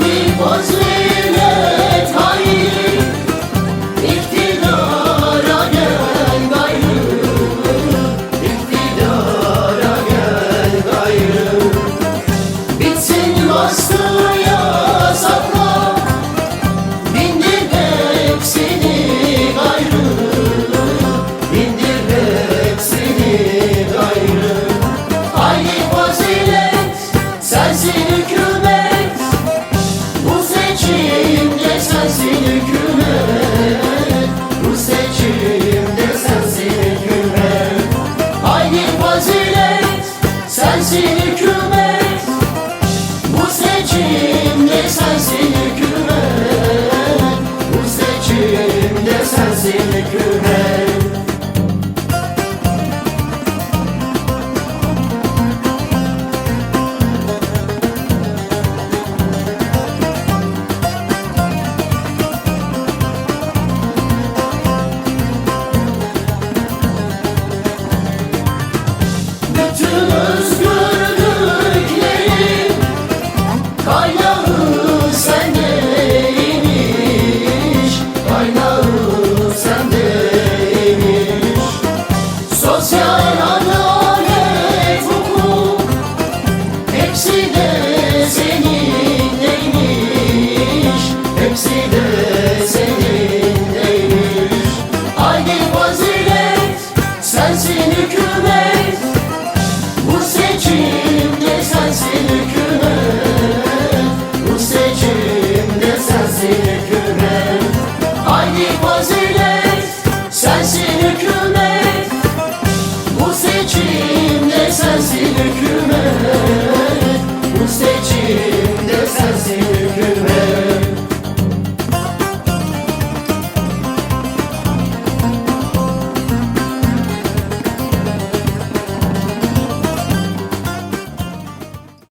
we was sensin hükümet fazilet Sensin hükümet. Bu seçimde sensin hükümet.